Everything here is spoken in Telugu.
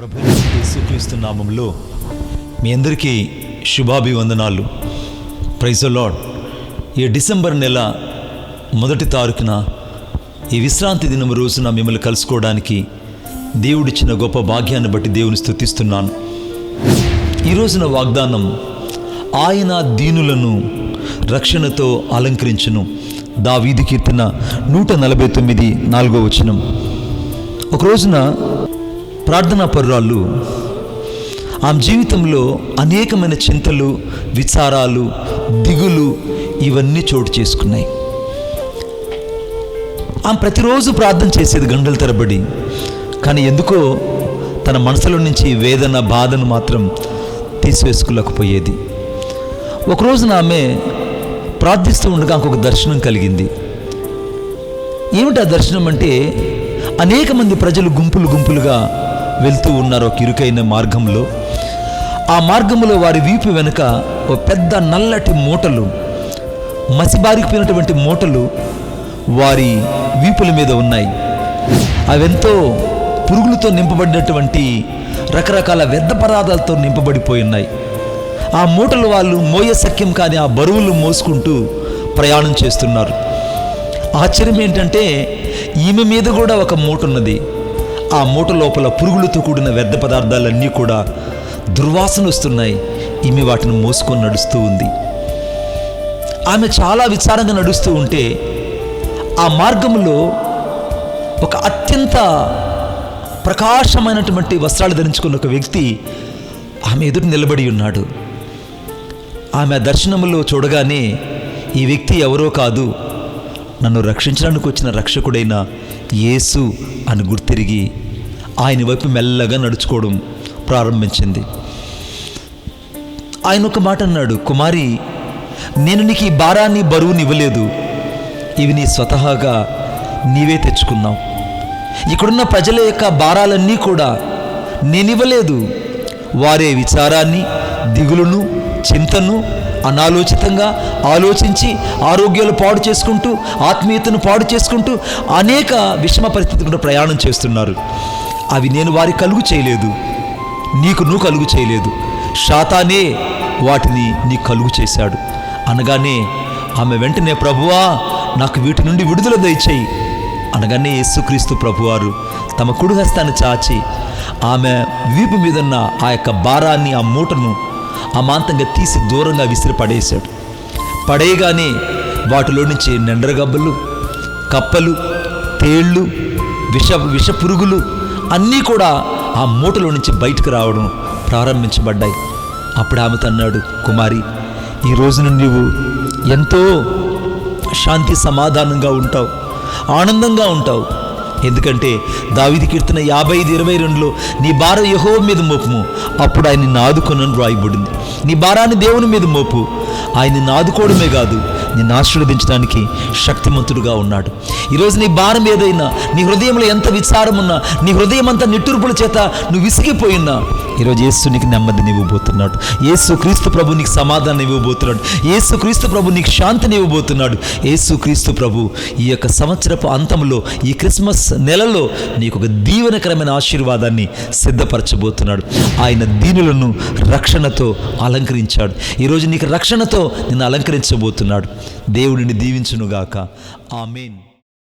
యేసుక్రీస్తు నామంలో మీ అందరికీ శుభాభివందనాలు. ప్రైజ్ లాడ్ ఈ డిసెంబర్ నెల మొదటి తారీఖున ఈ విశ్రాంతి దినం రోజున మిమ్మల్ని కలుసుకోవడానికి దేవుడిచ్చిన గొప్ప భాగ్యాన్ని బట్టి దేవుని స్థుతిస్తున్నాను ఈ రోజున వాగ్దానం ఆయన దీనులను రక్షణతో అలంకరించును. దావీది కీర్తన నూట నలభై తొమ్మిది నాలుగో వచనం. ఒక రోజున ప్రార్థనా పరురాళ్ళు. ఆమె జీవితంలో అనేకమైన చింతలు విచారాలు దిగులు ఇవన్నీ చోటు చేసుకున్నాయి. ఆమె ప్రతిరోజు ప్రార్థన చేసేది గంటల తరబడి. కానీ ఎందుకో తన మనసులో నుంచి వేదన బాధను మాత్రం తీసివేసుకోలేకపోయేది. ఒక రోజున ఆమె ప్రార్థిస్తూ ఉండగా ఆమెకు ఒక దర్శనం కలిగింది. ఏమిటి ఆ దర్శనం అంటే అనేక మంది ప్రజలు గుంపులు గుంపులుగా వెళ్తూ ఉన్నారు ఒక ఇరుకైన మార్గంలో. ఆ మార్గంలో వారి వీపు వెనుక ఒక పెద్ద నల్లటి మూటలు మసిబారిపోయినటువంటి మూటలు వారి వీపుల మీద ఉన్నాయి. అవెంతో పురుగులతో నింపబడినటువంటి రకరకాల వ్యర్థ పదార్థాలతో నింపబడిపోయి ఉన్నాయి. ఆ మూటలు వాళ్ళు మోయ సఖ్యం కాని ఆ బరువులు మోసుకుంటూ ప్రయాణం చేస్తున్నారు. ఆశ్చర్యం ఏంటంటే ఈమె మీద కూడా ఒక మూట ఉన్నది. ఆ మూట లోపల పురుగులతో కూడిన వ్యర్థ పదార్థాలన్నీ కూడా దుర్వాసన వస్తున్నాయి ఈమె వాటిని మోసుకొని నడుస్తూ ఉంది. ఆమె చాలా విచారంగా నడుస్తూ ఉంటే ఆ మార్గంలో ఒక అత్యంత ప్రకాశమైనటువంటి వస్త్రాలు ధరించుకున్న ఒక వ్యక్తి ఆమె ఎదురు నిలబడి ఉన్నాడు. ఆమె దర్శనంలో చూడగానే ఈ వ్యక్తి ఎవరో కాదు నన్ను రక్షించడానికి వచ్చిన రక్షకుడైన యేసు అని గుర్తిరిగి ఆయన వైపు మెల్లగా నడుచుకోవడం ప్రారంభించింది. ఆయన ఒక మాట అన్నాడు కుమారి నేను నీకు ఈ భారాన్ని బరువుని ఇవ్వలేదు. ఇవి నీ స్వతహాగా నీవే తెచ్చుకున్నావు. ఇక్కడున్న ప్రజల యొక్క భారాలన్నీ కూడా నేనివ్వలేదు వారే విచారాన్ని దిగులును చింతను అనాలోచితంగా ఆలోచించి ఆరోగ్యాలు పాడు చేసుకుంటూ ఆత్మీయతను పాడు చేసుకుంటూ అనేక విషమ పరిస్థితులు ప్రయాణం చేస్తున్నారు. అవి నేను వారి కలుగు చేయలేదు. నీకు నువ్వు కలుగు చేయలేదు. శాతానే వాటిని నీ కలుగు చేశాడు. అనగానే ఆమె వెంటనే ప్రభువా నాకు వీటి నుండి విడుదల దయచేయి. అనగానే యేసుక్రీస్తు ప్రభువారు తమ కుడి హస్తాన్ని చాచి ఆమె వీపు మీదున్న ఆ యొక్క భారాన్ని ఆ మూటను అమాంతంగా తీసి దూరంగా విసిరి పడేశాడు. పడేయగానే వాటిలో నుంచి నెండ్రగబ్బలు కప్పలు తేళ్ళు విష విష పురుగులు అన్నీ కూడా ఆ మూటలో నుంచి బయటకు రావడం ప్రారంభించబడ్డాయి. అప్పుడు ఆమె తన్నాడు కుమారి ఈ రోజున నీవు ఎంతో శాంతి సమాధానంగా ఉంటావు ఆనందంగా ఉంటావు. ఎందుకంటే దావిది కీర్తన యాభై ఐదు ఇరవై రెండులో నీ భారం యహో మీద మోపుము అప్పుడు ఆయన నిన్ను ఆదుకొనని రాయబడింది. నీ భారాన్ని దేవుని మీద మోపు ఆయన నిన్ను ఆదుకోవడమే కాదు నిన్ను ఆశీర్వదించడానికి శక్తిమంతుడుగా ఉన్నాడు. ఈరోజు నీ భారం ఏదైనా నీ హృదయంలో ఎంత విచారం ఉన్నా నీ హృదయం అంతా నిట్టూర్పుల చేత నువ్వు విసిగిపోయినా ఈరోజు యేసు నీకు నెమ్మదిని ఇవ్వబోతున్నాడు యేసు క్రీస్తు ప్రభు నీకు సమాధానం ఇవ్వబోతున్నాడు. యేసు క్రీస్తు ప్రభు నీకు శాంతిని ఇవ్వబోతున్నాడు యేసు క్రీస్తు ప్రభు ఈ యొక్క సంవత్సరపు అంతంలో ఈ క్రిస్మస్ నెలలో నీకు ఒక దీవెనకరమైన ఆశీర్వాదాన్ని సిద్ధపరచబోతున్నాడు. ఆయన దీనులను రక్షణతో అలంకరించాడు. ఈరోజు నీకు రక్షణ రక్షణతో నిన్ను అలంకరించబోతున్నాడు. దేవుడిని దీవించునుగాక. ఆమెన్.